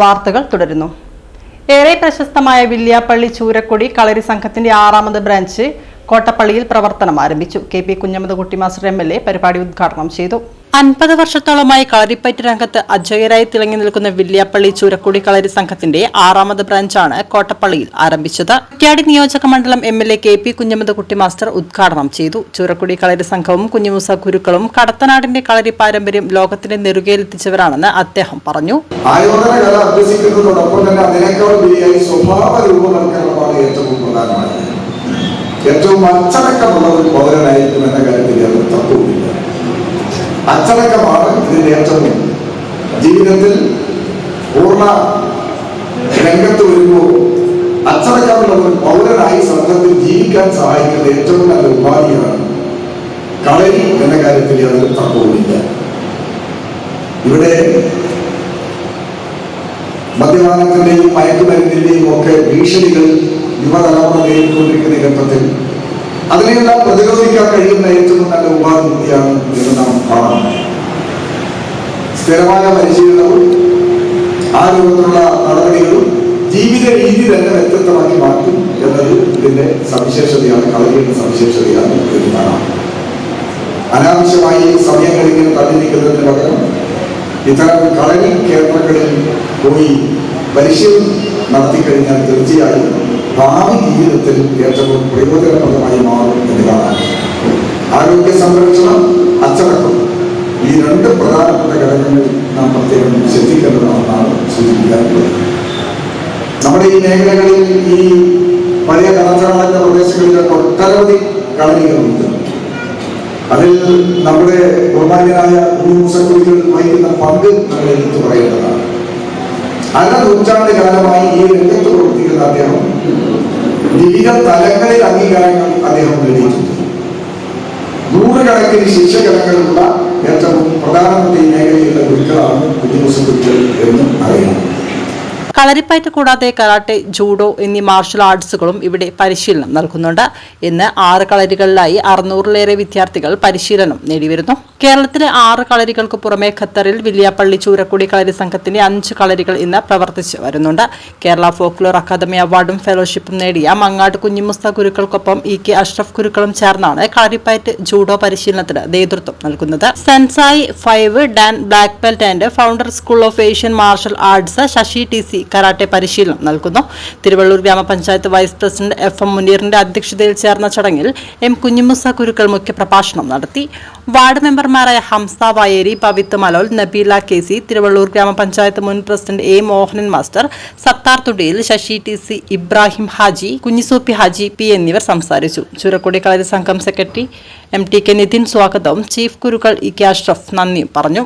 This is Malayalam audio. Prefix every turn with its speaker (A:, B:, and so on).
A: വാർത്തകൾ തുടരുന്നു. ഏറെ പ്രശസ്തമായ വില്യാപ്പള്ളി ചൂരക്കൊടി കളരി സംഘത്തിന്റെ ആറാമത് ബ്രാഞ്ച് കോട്ടപ്പള്ളിയിൽ പ്രവർത്തനം ആരംഭിച്ചു. K P Kunhammad master M L A പരിപാടി ഉദ്ഘാടനം ചെയ്തു. അൻപത് വർഷത്തോളമായി കളരിപ്പയറ്റ് രംഗത്ത് അജയരായി തിളങ്ങി നിൽക്കുന്ന വില്യാപ്പള്ളി ചൂരക്കുടി കളരി സംഘത്തിന്റെ ആറാമത് ബ്രാഞ്ചാണ് കോട്ടപ്പള്ളിയിൽ ആരംഭിച്ചത്. കുറ്റ്യാടി നിയോജക മണ്ഡലം M L A K P Kunhammad Kutti master ഉദ്ഘാടനം ചെയ്തു. ചൂരക്കുടി കളരി സംഘവും കുഞ്ഞുമൂസ ഗുരുക്കളും കടത്തനാടിന്റെ കളരി പാരമ്പര്യം ലോകത്തിന്റെ നെറുകയിലെത്തിച്ചവരാണെന്ന് അദ്ദേഹം പറഞ്ഞു.
B: ആയോധന കല തന്നെ സ്വഭാവ ഏറ്റവും അച്ചടക്കമുള്ള ഒരു പൗരനായിരിക്കും എന്ന കാര്യത്തിൽ യാതൊരു തത്വമില്ല അച്ചടക്കമാണ് ഇതിന്റെ ഏറ്റവും ജീവിതത്തിൽ പൂർണ രംഗത്ത് വരുമ്പോൾ അച്ചടക്കമുള്ളവർ പൗരനായി സംഘത്തിൽ ജീവിക്കാൻ സഹായിക്കുന്ന ഏറ്റവും നല്ല ഉപാധിയാണ് കളരി എന്ന കാര്യത്തിൽ യാതൊരു തർക്കവുമില്ല. ഇവിടെ മദ്യപാനത്തിന്റെയും മയക്കുമരുന്നിന്റെയും ഒക്കെ ഭീഷണികൾ യുവതലമുറ നേരിട്ടുകൊണ്ടിരിക്കുന്ന ഘട്ടത്തിൽ അതിനെല്ലാം പ്രതിരോധിക്കാൻ കഴിയുന്ന ഏറ്റവും നല്ല ഉപാധിയാണ് എന്ന് നാം കാണണം സ്ഥിരമായ പരിശീലനവും ആ നടപടികളും ജീവിത രീതി തന്നെ വ്യത്യസ്തമാക്കി മാറ്റും എന്നത് ഇതിന്റെ സവിശേഷതയാണ് കളരിയുടെ സവിശേഷതയാണ് എന്ന് കാണാം. അനാവശ്യമായി സമയം ഇങ്ങനെ തള്ളി നിൽക്കുന്നതിന് പകരം ഇത്തരം കളരി കേന്ദ്രങ്ങളിൽ പോയി പരിശീലനം നടത്തിക്കഴിഞ്ഞാൽ തീർച്ചയായും ഭാവി ജീവിതത്തിൽ ഏറ്റവും പ്രയോജനപ്രദമായി മാറും എന്നതാണ്. ആരോഗ്യ സംരക്ഷണം അച്ചടക്കം. ഈ രണ്ട് പ്രധാനപ്പെട്ട ഘടകങ്ങൾ നാം പ്രത്യേകം ശ്രദ്ധിക്കേണ്ടതാണെന്നാണ് സൂചിപ്പിക്കാറുള്ളത് നമ്മുടെ ഈ മേഖലകളിൽ ഈ പഴയ കലാചാരങ്ങള പ്രദേശങ്ങളിലൊക്കെ ഒട്ടനവധി കളരികളുണ്ട്. അതിൽ നമ്മുടെ ബഹുമാന്യനായ കുഞ്ഞുമുസക്കുലികൾ വഹിക്കുന്ന പങ്ക് നമ്മൾ എടുത്തു പറയേണ്ടതാണ്. അര നൂറ്റാണ്ട് കാലമായി ഈ രംഗത്ത് പ്രവർത്തിക്കുന്ന അദ്ദേഹം. വിവിധ തലങ്ങളിൽ അംഗീകാരങ്ങൾ അദ്ദേഹം നേടിയിട്ടുണ്ട്. നൂറുകണക്കിന് ശിക്ഷകണങ്ങളുള്ള ഏറ്റവും പ്രധാനമന്ത്രി മേഖലയിലുള്ള ഗുരുക്കളാണ് കുഞ്ഞുമുസക്കുലികൾ എന്ന് അറിയാം.
A: കളരിപ്പയറ്റ് കൂടാതെ കരാട്ടെ ജൂഡോ എന്നീ മാർഷൽ ആർട്സുകളും ഇവിടെ പരിശീലനം നൽകുന്നുണ്ട്. ഇന്ന് ആറ് കളരികളിലായി അറുന്നൂറിലേറെ വിദ്യാർത്ഥികൾ പരിശീലനം നേടിവരുന്നു. കേരളത്തിലെ ആറ് കളരികൾക്ക് പുറമെ ഖത്തറിൽ വില്യാപ്പള്ളി ചൂരക്കുടി കളരി സംഘത്തിന്റെ അഞ്ച് കളരികൾ ഇന്ന് പ്രവർത്തിച്ചു വരുന്നുണ്ട്. കേരള ഫോക്ലോർ അക്കാദമി അവാർഡും ഫെലോഷിപ്പും നേടിയ മങ്ങാട് കുഞ്ഞിമുസ്ത ഗുരുക്കൾക്കൊപ്പം ഇ കെ അഷ്റഫ് ഗുരുക്കളും ചേർന്നാണ് കളരിപ്പയറ്റ് ജൂഡോ പരിശീലനത്തിന് നേതൃത്വം നൽകുന്നത്. Sensei five dan black belt and founder school of Asian martial arts Shashi T C karate പരിശീലനം നൽകുന്നു. Thiruvallur gramapanchayat vice president F M മുനീറിന്റെ അധ്യക്ഷതയിൽ ചേർന്ന ചടങ്ങിൽ എം കുഞ്ഞിമുസ ഗുരുക്കൾ മുഖ്യപ്രഭാഷണം നടത്തി. വാർഡ് മെമ്പർമാരായ ഹംസ വായേരി പവിത്ത് മലോൽ നബീല കെ സി തിരുവള്ളൂർ ഗ്രാമപഞ്ചായത്ത് മുൻ president A Mohanan master Sathar Thudiyil Shashi T C Ibrahim Haji Kunjisoopi Haji P എന്നിവർ സംസാരിച്ചു. ചുരക്കുടി കളരി സംഘം secretary M T K Nithin സ്വാഗതവും ചീഫ് ഗുരുക്കൾ ഇ കെ അഷ്റഫ് നന്ദിയും പറഞ്ഞു.